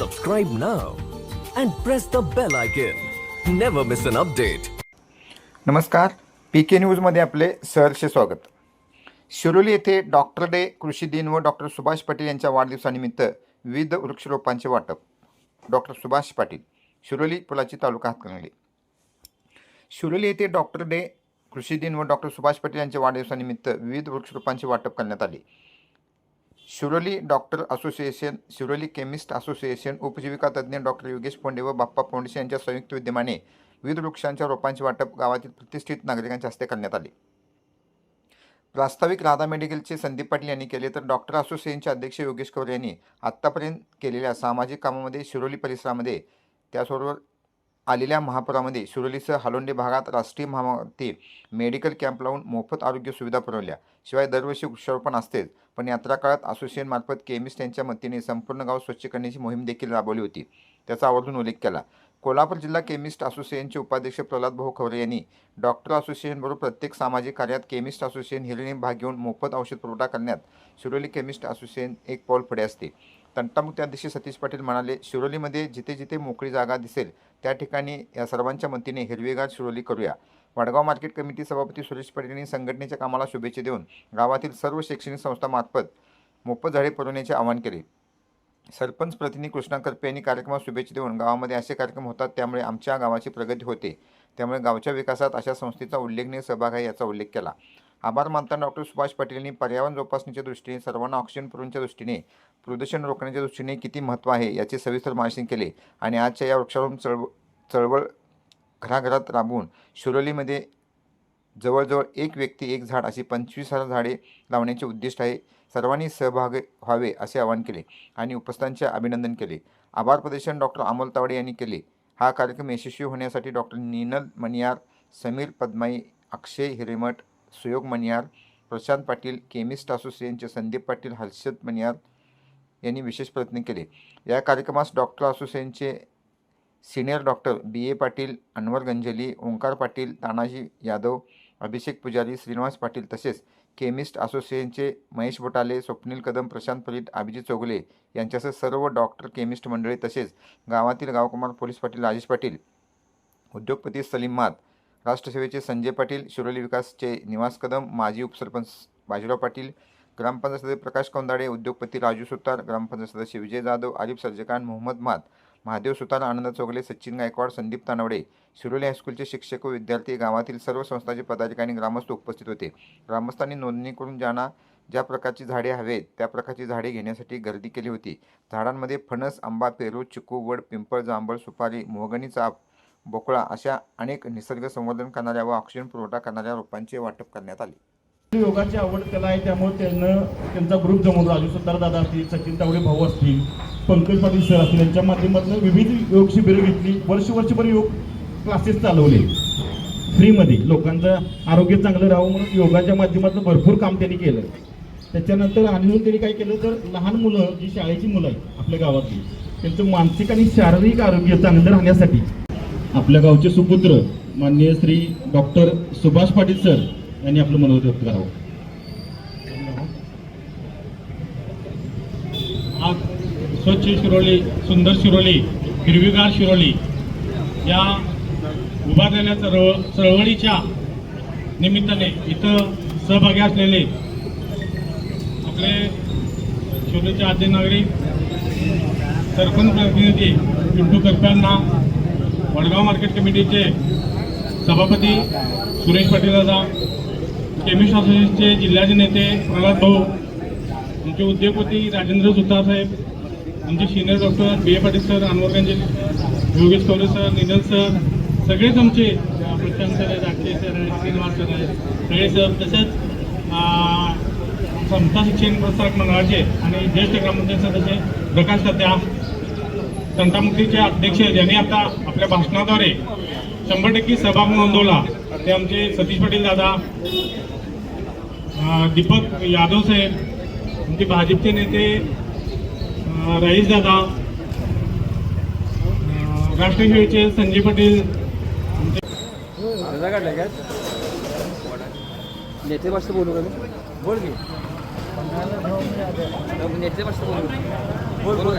subscribe now and press the bell icon. Never miss an update. नमस्कार. P K न्यूजमध्ये आपले सहर्ष स्वागत. शिरोली येथे डॉक्टर डे कृषी दिन व डॉक्टर सुभाष पाटील यांच्या वाढदिवसानिमित्त विविध वृक्षरोपांचे वाटप. डॉक्टर सुभाष पाटील शिरोली पुलाची तालुका हातकणंगले. शिरोली येथे डॉक्टर डे कृषी दिन व डॉक्टर सुभाष पाटील यांच्या वाढदिवसानिमित्त विविध वृक्षरोपांचे वाटप करण्यात आले. Shiroli doctor association Shiroli chemist association उपजीविका तज्ज्ञ डॉक्टर योगेश पोंडे व बाप्पा फाउंडेशन यांच्या संयुक्त विद्यमाने विविध वृक्षांच्या रोपांचे वाटप गावातील प्रतिष्ठित नागरिकांच्या हस्ते करण्यात आले. प्रास्ताविक राधा मेडिकलचे संदीप पाटील यांनी केले तर डॉक्टर असोसिएशनचे अध्यक्ष योगेश कवरे यांनी आत्तापर्यंत केलेल्या सामाजिक कामामध्ये शिरोली परिसरामध्ये त्याचबरोबर आलेल्या महापुरामध्ये शिरोलीसह हालोंडे भागात राष्ट्रीय महामार्गावरती मेडिकल कॅम्प लावून मोफत आरोग्य सुविधा पुरवल्या. शिवाय दरवर्षी वृक्षारोपण असतेच पण यात्रा काळात असोसिएशनमार्फत केमिस्ट यांच्या मदतीने संपूर्ण गाव स्वच्छ करण्याची मोहीम देखील राबवली होती. त्याचा आवर्जून उल्लेख केला. कोल्हापूर जिल्हा केमिस्ट असोसिएशनचे उपाध्यक्ष प्रल्हाद भाऊ खवरे यांनी डॉक्टर असोसिएशनबरोबर प्रत्येक सामाजिक कार्यात केमिस्ट असोसिएशन हिरिणी भाग घेऊन मोफत औषध पुरवठा करण्यात शिरोली केमिस्ट असोसिएशन एक पाऊल पुढे असते. तंटामुक्त अध्यक्ष सतीश पाटील म्हणाले शिरोलीमध्ये जिथे जिथे मोकळी जागा दिसेल त्या ठिकाणी या सर्वांच्या मदतीने हिरवेगार शिरोली करूया. वडगाव मार्केट कमिटी सभापती सुरेश पाटील यांनी संघटनेच्या कामाला शुभेच्छा देऊन गावातील सर्व शैक्षणिक संस्थामार्फत मोफत झाडे पुरवण्याचे आवाहन केले. सरपंच प्रतिनिधी कृष्णा करपे यांनी कार्यक्रमात शुभेच्छा देऊन गावामध्ये असे कार्यक्रम होतात त्यामुळे आमच्या गावाची प्रगती होते. त्यामुळे गावच्या विकासात अशा संस्थेचा उल्लेखनीय सहभाग आहे याचा उल्लेख केला. आभार मानताना डॉक्टर सुभाष पाटील यांनी पर्यावरण जोपासण्याच्या दृष्टीने सर्वांना ऑक्सिजन पुरवण्याच्या दृष्टीने प्रदूषण रोखण्याच्या दृष्टीने किती महत्त्व आहे याचे सविस्तर मार्गदर्शन केले. आणि आजच्या या वृक्षारोपण चळव चळवळ घराघरात राबवून शिरोलीमध्ये जवळजवळ एक व्यक्ती एक झाड अशी पंचवीस हजार झाडे लावण्याचे उद्दिष्ट आहे. सर्वांनी सहभागी व्हावे असे आवाहन केले आणि उपस्थितांचे अभिनंदन केले. आभार प्रदर्शन डॉक्टर अमोल तावडे यांनी केले. हा कार्यक्रम यशस्वी होण्यासाठी डॉक्टर नीनल मणियार समीर पद्माई अक्षय हिरेमठ सुयोग मणियार प्रशांत पाटील केमिस्ट असोसिएशनचे संदीप पाटील हर्षद मणियार यांनी विशेष प्रयत्न केले. या कार्यक्रमास डॉक्टर असोसिएशनचे senior doctor B A Patil Anwar Ganjali Omkar Patil Tanaji Yadav Abhishek Pujari Shrinivas Patil तसेच केमिस्ट असोसिएशनचे महेश बोटाले स्वप्नील कदम प्रशांत परीट अभिजित चोगले यांच्यासह सर्व डॉक्टर केमिस्ट मंडळी तसेच गावातील गावकुमार पोलीस पाटील राजेश पाटील उद्योगपती सलीम मात राष्ट्रसेवेचे संजय पाटील शिरोली विकासचे निवास कदम माजी उपसरपंच बाजीराव पाटील ग्रामपंचायत सदस्य प्रकाश कोंदाडे उद्योगपती राजू सुतार ग्रामपंचायत सदस्य विजय जाधव आरिफ सर्जकान मोहम्मद मात महादेव सुतार आनंद चौगले सचिन गायकवाड संदीप तानवडे शिरोली हायस्कूलचे शिक्षक व विद्यार्थी गावातील सर्व संस्थांचे पदाधिकारी ग्रामस्थ उपस्थित होते. ग्रामस्थांनी नोंदणी करून ज्यांना ज्या प्रकारची झाडे हवेत त्या प्रकारची झाडे घेण्यासाठी गर्दी केली होती. झाडांमध्ये फणस आंबा पेरू चिकू वड पिंपळ जांभळ सुपारी मोहगणी चाप बोकळा अशा अनेक निसर्ग संवर्धन करणाऱ्या व ऑक्सिजन पुरवठा करणाऱ्या रोपांचे वाटप करण्यात आले. योगाची आवड त्याला आहे त्यामुळे त्यांना त्यांचा ग्रुप जमून राजू सत्तार दादा असतील सचिन तावडे भाऊ असतील पंकज पाटील सर असतील यांच्या माध्यमातून विविध योग शिबिरं घेतली. वर्ष वर्षभर योग क्लासेस चालवले. फ्रीमध्ये लोकांचं आरोग्य चांगलं राहावं म्हणून योगाच्या माध्यमातून भरपूर काम त्यांनी केलं. त्याच्यानंतर आणि त्यांनी काय केलं तर लहान मुलं जी शाळेची मुलं आहेत आपल्या गावातली त्यांचं मानसिक आणि शारीरिक आरोग्य चांगलं राहण्यासाठी आपल्या गावचे सुपुत्र माननीय श्री डॉक्टर सुभाष पाटील सर यांनी आपलं मनोगत व्यक्त करावं. आज स्वच्छ शिरोली सुंदर शिरोली हिरवीगार शिरोली या उभारलेल्या चळव चळवळीच्या निमित्ताने इथं सहभागी असलेले आपले शिरोलीचे आद्य नागरिक सरपंच प्रतिनिधी पिंटू करप्यांना वडगाव मार्केट कमिटीचे सभापती सुरेश पाटील दादा केमिस्ट असोसिएशनचे जिल्ह्याचे नेते प्रल्हाद भाऊ आमचे उद्योगपती राजेंद्र सुतार साहेब आमचे senior doctor B A Patil sir Anwarganje Yogesh Kaware sir निनल sir सगळेच आमचे प्रशांत सर आहेत अक्षय सर आहेत श्रीनिवास सर आहेत सगळे सर तसेच समता शिक्षण प्रसारक मंडळाचे आणि ज्येष्ठ ग्रामपंचायत सदस्य प्रकाश सत्या संतामुक्तीचे अध्यक्ष ज्यांनी आता आपल्या भाषणाद्वारे शंभर टक्के सहभाग नोंदवला. ते आमचे सतीश पाटील दादा दीपक यादव साहेब आमचे भाजपचे नेते रईस दादा राष्ट्रसेवेचे संजय पाटील. नेते भाषेत बोलू का बोल की. नेते भाषेत बोलू. बोल बोल.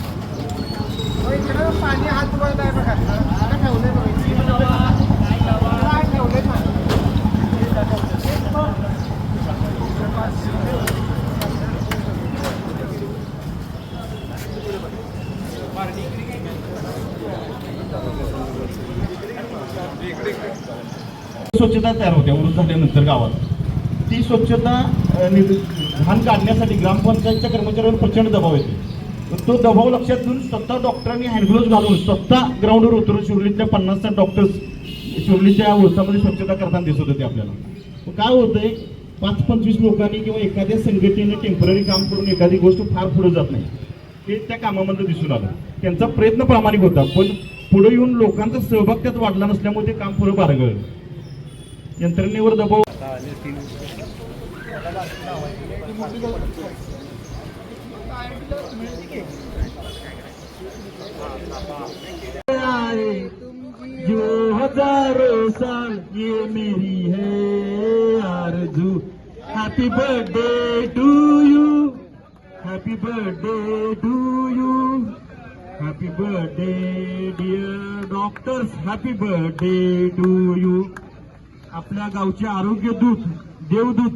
स्वच्छता तयार होते वृद्ध झाल्यानंतर गावात. ती स्वच्छता अ, घाण काढण्यासाठी ग्रामपंचायतच्या कर्मचाऱ्यांवर प्रचंड दबाव येते. तो दबाव लक्षात घेऊन स्वतः डॉक्टरांनी हँडग्लोव्ज घालून स्वतः ग्राउंडवर उतरून शिवलीतल्या पन्नास डॉक्टर्स शिवलीच्या ओसामध्ये स्वच्छता करताना दिसत होते आपल्याला. मग काय होतंय? पाच पंचवीस लोकांनी किंवा एखाद्या संघटनेने टेंपररी काम करून एखादी गोष्ट फार पुढे जात नाही. हे त्या कामामध्ये दिसून आलं. त्यांचा प्रयत्न प्रामाणिक होता पण पुढे येऊन लोकांचा सहभाग त्यात वाढला नसल्यामुळे ते काम पुढे बारगळलं. यंत्रणेवर दबाव जो हजारों साल ये मेरी है आरज़ू। Happy birthday to you happy birthday to you happy birthday dear doctors happy birthday to you आपल्या गावचे आरोग्य दूत देवदूत।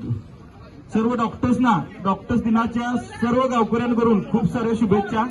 सर्व डॉक्टर्सना डॉक्टर्स दिनाच्या सर्व गावकऱ्यांकडून खूप साऱ्या शुभेच्छा.